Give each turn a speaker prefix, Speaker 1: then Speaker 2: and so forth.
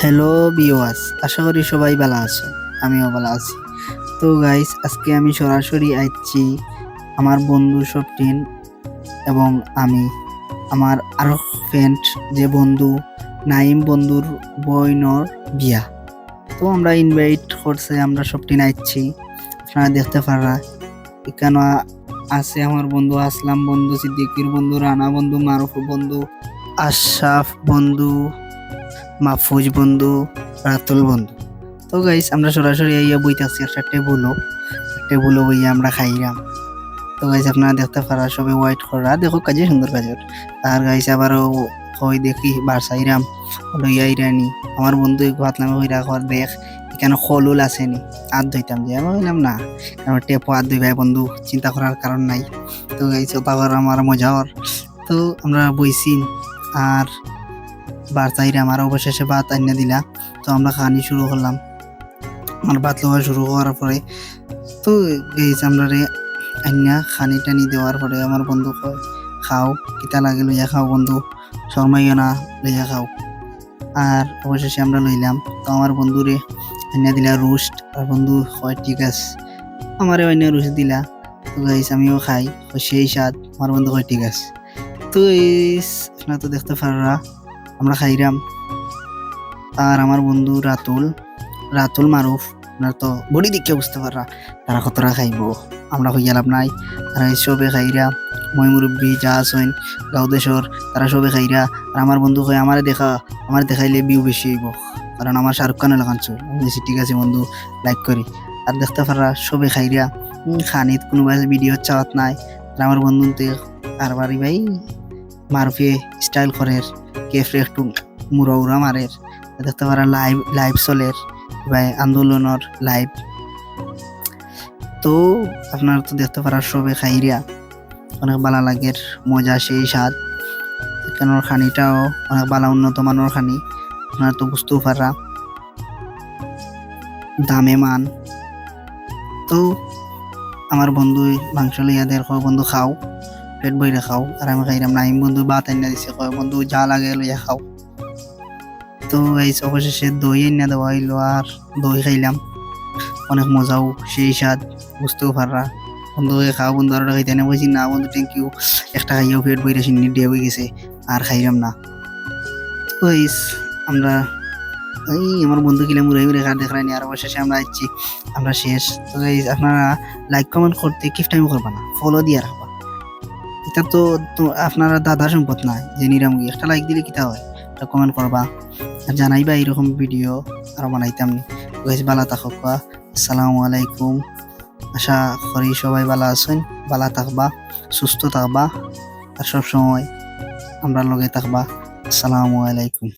Speaker 1: Hello বিওয়াস আশা করি সবাই ভালো আছে আমিও ভালো আছি। তো গাইস আজকে আমি সরাসরি আইছি আমার বন্ধু সবটিন এবং আমি। আমার আরও ফ্রেন্ড যে বন্ধু, নাইম বন্ধুর বইনর বিয়া। তো, আমরা ইনভাইট করছে, আমরা সবটিন আইছি। আপনারা দেখতে পারা এখানে আছে আমার বন্ধু আসলাম বন্ধু, সিদ্দিকির বন্ধু, রানা বন্ধু, মারুফ বন্ধু, আশরাফ বন্ধু। মাহফুজ বন্ধু, রাতুল বন্ধু। তো গাইস আমরা সরাসরি ইয়া বইতাছি একটা টেবুলও টেবুলও বইয়া আমরা খাইলাম। তো গাইস আপনারা দেখতে পারা সবে ওয়াইট করা। দেখো কাজে সুন্দর কাজের আর গাইস আবারও কই দেখি, বারসাইরাম, লইয়া ইরানি। আমার বন্ধু হাত নামে হই রাখর দেখ, এখানে খলুল আসেনি হাত ধুইতাম যে, আমি বললাম না। কারণ টেপো হাত ধুই ভাই বন্ধু, চিন্তা করার কারণ নাই। তো গাইস ওটা আমার মজা হর তো আমরা বইছি, আর বার্তাইরে আমার অবশেষে ভাত আনিয়ে দিলা। তো আমরা খানি শুরু করলাম। আমার ভাত লওয়া শুরু করার পরে তো যে আমরা রে খানি টানি দেওয়ার পরে আমার বন্ধু খাও, কিতা লাগে লইয়া খাও বন্ধু, শর্মাইও না, লইয়া খাও। আর অবশেষে আমরা লইলাম। তো আমার বন্ধুরে আনিয়া দিলা রোস্ট। আর বন্ধু হয় ঠিক আছে। আমারে অন্য রোস্ট দিলা। তো গাইস, আমিও খাই সেই স্বাদ। আমার বন্ধু হয় ঠিক আছে। তো এই আপনারা তো দেখতে পাররা। আমরা খাইরাম। আর আমার বন্ধু রাতুল রাতুল মারুফ আপনার তো বডি দেখে বুঝতে পাররা তারা কতটা খাইব? আমরা হয়ে গেলাম নাই। তারা সবে খাইরা মই মুরব্বী যা আছেন গাঁও দেশর তারা সবে খাইরা। আর আমার বন্ধু কয় আমারে দেখা আমার দেখাইলে বিউ বেশি হইব। কারণ আমার শাহরুখ খানের লাগান চল বলছি, ঠিক আছে বন্ধু লাইক করি। আর দেখতে পাররা সবে খাইরা। খানিত কোনোবাই ভিডিও চাওয়াত নাই। আর আমার বন্ধু আর বাড়ি ভাই মারুফে স্টাইল করের কেফে একটু উড়া মারের, দেখতে পারা লাইভ লাইভ চলের ভাই আন্দোলনের লাইভ তো আপনার তো দেখতে পারা সবে খাইরিয়া, অনেক ভালো লাগের, মজা সেই স্বাদ। এখানের খানিটাও অনেক ভালো উন্নত মানের খানি, আপনার তো বুঝতেও পারা। দামে মান। তো আমার বন্ধু মাংস লইয়া দের বন্ধু খাও। পেট বইরে খাও আর আমি খাইলাম না আমি বন্ধু ভাত আইনা দিছে, কয়, বন্ধু, যা লাগে লইয়া খাও। তো এই অবশেষে দই আইনা দেওয়া হইল আর দই খাইলাম অনেক মজাও, সেই স্বাদ বুঝতেও পাররা বন্ধু এ খাও, বন্ধু আর খাইতে না বলছি না, বন্ধু থ্যাংক ইউ একটা খাইয়াও পেট বইরে সিন্নি দিয়ে হয়ে গেছে আর খাইলাম না। তো এই আমরা, এই আমার বন্ধু কিলাম উড়াই উড়ে খার দেখায়নি আর অবশেষে আমরা আসছি আমরা শেষ। তো এই, আপনারা লাইক কমেন্ট করতে কিফ টাইম করবা না ফলো দিয়ে রাখবা এটা তো আপনার দাদা সম্পদ না, যে নিরামুখী। একটা লাইক দিলে কিতা হয়? একটা কমেন্ট করবা আর জানাইবা এরকম ভিডিও আর বানাইতাম। নি বালা থাকবা আসসালামু আলাইকুম। আশা করি সবাই ভালো আছেন, ভালো থাকবা, সুস্থ থাকবা। আর সবসময় আমরা লগে থাকবা। আসসালামু আলাইকুম।